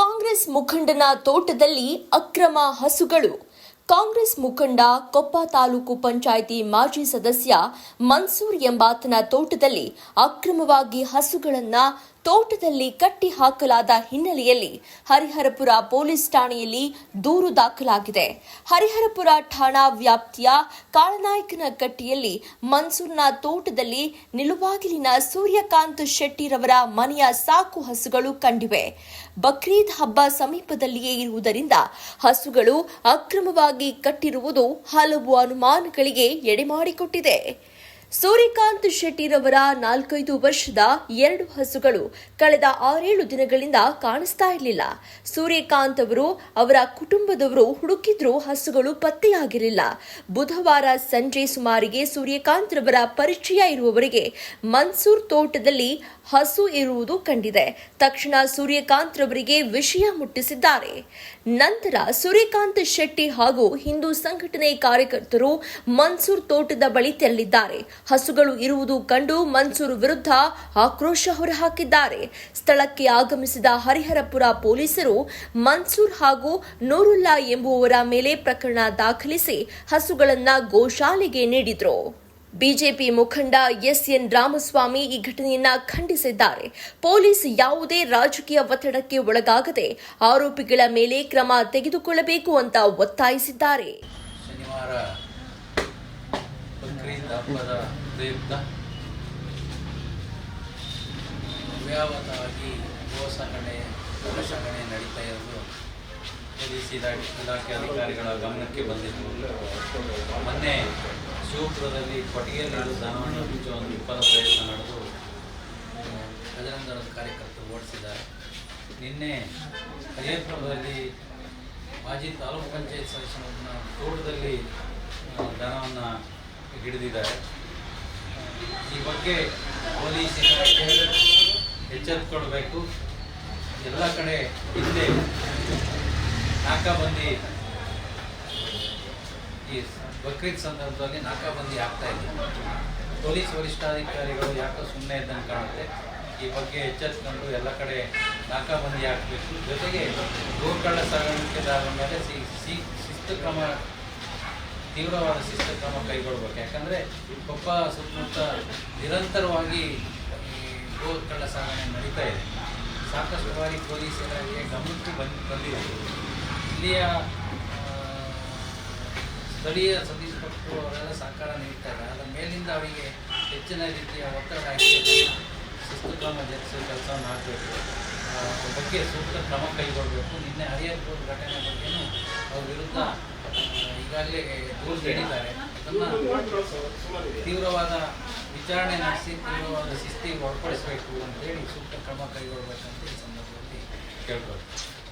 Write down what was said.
ಕಾಂಗ್ರೆಸ್ ಮುಖಂಡನ ತೋಟದಲ್ಲಿ ಅಕ್ರಮ ಹಸುಗಳು. ಕಾಂಗ್ರೆಸ್ ಮುಖಂಡ ಕೊಪ್ಪ ತಾಲೂಕು ಪಂಚಾಯಿತಿ ಮಾಜಿ ಸದಸ್ಯ ಮನ್ಸೂರ್ ಎಂಬಾತನ ತೋಟದಲ್ಲಿ ಅಕ್ರಮವಾಗಿ ಹಸುಗಳನ್ನ ತೋಟದಲ್ಲಿ ಕಟ್ಟಿ ಹಾಕಲಾದ ಹಿನ್ನೆಲೆಯಲ್ಲಿ ಹರಿಹರಪುರ ಪೊಲೀಸ್ ಠಾಣೆಯಲ್ಲಿ ದೂರು ದಾಖಲಾಗಿದೆ. ಹರಿಹರಪುರ ಠಾಣಾ ವ್ಯಾಪ್ತಿಯ ಕಾಳನಾಯಕನ ಕಟ್ಟಿಯಲ್ಲಿ ಮನ್ಸೂರ್ನ ತೋಟದಲ್ಲಿ ನಿಲುವಾಗಿಲಿನ ಸೂರ್ಯಕಾಂತ್ ಶೆಟ್ಟಿರವರ ಮನೆಯ ಸಾಕು ಹಸುಗಳು ಕಂಡಿವೆ. ಬಕ್ರೀದ್ ಹಬ್ಬ ಸಮೀಪದಲ್ಲಿಯೇ ಇರುವುದರಿಂದ ಹಸುಗಳು ಅಕ್ರಮವಾಗಿ ಕಟ್ಟಿರುವುದು ಹಲವು ಅನುಮಾನಗಳಿಗೆ ಎಡೆಮಾಡಿಕೊಟ್ಟಿದೆ ಸೂರ್ಯಕಾಂತ್ ಶೆಟ್ಟಿರವರ ನಾಲ್ಕೈದು ವರ್ಷದ ಎರಡು ಹಸುಗಳು ಕಳೆದ ಆರೇಳು ದಿನಗಳಿಂದ ಕಾಣಿಸ್ತಾ ಇರಲಿಲ್ಲ. ಸೂರ್ಯಕಾಂತ್ ಅವರು ಅವರ ಕುಟುಂಬದವರು ಹುಡುಕಿದ್ರೂ ಹಸುಗಳು ಪತ್ತೆಯಾಗಿರಲಿಲ್ಲ. ಬುಧವಾರ ಸಂಜೆ ಸುಮಾರಿಗೆ ಸೂರ್ಯಕಾಂತ್ ರವರ ಪರಿಚಯ ಇರುವವರಿಗೆ ಮನ್ಸೂರ್ ತೋಟದಲ್ಲಿ ಹಸು ಇರುವುದು ಕಂಡಿದೆ. ತಕ್ಷಣ ಸೂರ್ಯಕಾಂತ್ ರವರಿಗೆ ವಿಷಯ ಮುಟ್ಟಿಸಿದ್ದಾರೆ. ನಂತರ ಸೂರ್ಯಕಾಂತ್ ಶೆಟ್ಟಿ ಹಾಗೂ ಹಿಂದೂ ಸಂಘಟನೆ ಕಾರ್ಯಕರ್ತರು ಮನ್ಸೂರ್ ತೋಟದ ಬಳಿ ತೆರಳಿದ್ದಾರೆ. ಹಸುಗಳು ಇರುವುದು ಕಂಡು ಮನ್ಸೂರ್ ವಿರುದ್ಧ ಆಕ್ರೋಶ ಹೊರಹಾಕಿದ್ದಾರೆ. ಸ್ಥಳಕ್ಕೆ ಆಗಮಿಸಿದ ಹರಿಹರಪುರ ಪೊಲೀಸರು ಮನ್ಸೂರ್ ಹಾಗೂ ನೂರುಲ್ಲಾ ಎಂಬುವವರ ಮೇಲೆ ಪ್ರಕರಣ ದಾಖಲಿಸಿ ಹಸುಗಳನ್ನು ಗೋಶಾಲೆಗೆ ನೀಡಿದ್ರು. ಬಿಜೆಪಿ ಮುಖಂಡ ಎಸ್ ಎನ್ ರಾಮಸ್ವಾಮಿ ಈ ಘಟನೆಯನ್ನ ಖಂಡಿಸಿದ್ದಾರೆ. ಪೊಲೀಸ್ ಯಾವುದೇ ರಾಜಕೀಯ ಒತ್ತಡಕ್ಕೆ ಒಳಗಾಗದೆ ಆರೋಪಿಗಳ ಮೇಲೆ ಕ್ರಮ ತೆಗೆದುಕೊಳ್ಳಬೇಕು ಅಂತ ಒತ್ತಾಯಿಸಿದ್ದಾರೆ. ಹಬ್ಬದ ಪ್ರಯುಕ್ತ. ಅವ್ಯಾವತವಾಗಿ ಗೋ ಸಂಘಟನೆ ಸಾಗಣೆ ನಡೀತಾ ಇರೋದು ಪೊಲೀಸ್ ಇಲಾಖೆ ಇಲಾಖೆ ಅಧಿಕಾರಿಗಳ ಗಮನಕ್ಕೆ ಬಂದಿದ್ದು ಮೊನ್ನೆ ಶಿವಪುರದಲ್ಲಿ ಕೊಟ್ಟಿಗೆಯಲ್ಲಿ ದನವನ್ನು ಬಿಚ್ಚುವ ಒಂದು ವಿಫಲ ಪ್ರಯತ್ನ ನಡೆದು ಗಜನಂದನದ ಕಾರ್ಯಕರ್ತರು ಓಡಿಸಿದ್ದಾರೆ. ನಿನ್ನೆ ಕಲಿಯಪುರದಲ್ಲಿ ಮಾಜಿ ತಾಲೂಕು ಪಂಚಾಯತ್ ಸದಸ್ಯನ ತೋಟದಲ್ಲಿ ದನವನ್ನು ಹಿಡಿದಿದ್ದಾರೆ. ಈ ಬಗ್ಗೆ ಪೊಲೀಸ್ ಎಚ್ಚೆತ್ಕೊಳ್ಬೇಕು ಎಲ್ಲ ಕಡೆ ಹಿಂದೆ ನಾಕಾಬಂದಿ ಈ ಬಕ್ರೀದ್ ಸಂದರ್ಭದಲ್ಲಿ ನಾಕಾಬಂದಿ ಆಗ್ತಾ ಇದೆ. ಪೊಲೀಸ್ ವರಿಷ್ಠಾಧಿಕಾರಿಗಳು ಯಾಕೋ ಸುಮ್ಮನೆ ಇದ್ದಂಗೆ ಕಾಣುತ್ತೆ. ಈ ಬಗ್ಗೆ ಎಚ್ಚೆತ್ಕೊಂಡು ಎಲ್ಲ ಕಡೆ ನಾಕಾಬಂದಿ ಹಾಕಬೇಕು ಜೊತೆಗೆ ಗೋಕಳ್ಳ ಸಾಗಾಣಿಕೆದಾರರ ಮೇಲೆ ಸಿ ಶಿಸ್ತು ಕ್ರಮ ತೀವ್ರವಾದ ಶಿಸ್ತು ಕ್ರಮ ಕೈಗೊಳ್ಬೇಕು. ಯಾಕಂದರೆ ಕೊಪ್ಪ ಸುತ್ತಮುತ್ತ ನಿರಂತರವಾಗಿ ಗೋ ಕಳ್ಳ ಸಾಗಣೆ ನಡೀತಾ ಇದೆ. ಸಾಕಷ್ಟು ಬಾರಿ ಪೊಲೀಸ್ ಇಲಾಖೆ ಗಮನಕ್ಕೆ ಬಂದು, ಬಂದಿದೆ. ಇಲ್ಲಿಯ ಸ್ಥಳೀಯ ಸತೀಶ್ ಪಟ್ಟು ಅವರೆಲ್ಲ ಸಹಕಾರ ನೀಡ್ತಾರೆ ಅದರ ಮೇಲಿಂದ ಅವರಿಗೆ ಹೆಚ್ಚಿನ ರೀತಿಯ ಒತ್ತಡ ಹಾಕಿ ಶಿಸ್ತು ಕ್ರಮ ಜರುಗಿಸುವ ಕೆಲಸವನ್ನು ಅದ್ರ ಬಗ್ಗೆ ಸೂಕ್ತ ಕ್ರಮ ಕೈಗೊಳ್ಳಬೇಕು ನಿನ್ನೆ ಹರಿಯರ್ಪುರ ಘಟನೆ ಬಗ್ಗೆಯೂ ಅವ್ರ ವಿರುದ್ಧ ಈಗಾಗಲೇ ದೂರು ನೀಡಿದ್ದಾರೆ ತೀವ್ರವಾದ ವಿಚಾರಣೆ ನಡೆಸಿ, ತೀವ್ರವಾದ ಶಿಸ್ತಿಗೆ ಒಳಪಡಿಸಬೇಕು ಅಂತೇಳಿ ಸೂಕ್ತ ಕ್ರಮ ಕೈಗೊಳ್ಳಬೇಕಂತ ಈ ಸಂದರ್ಭದಲ್ಲಿ ಕೇಳ್ಬೋದು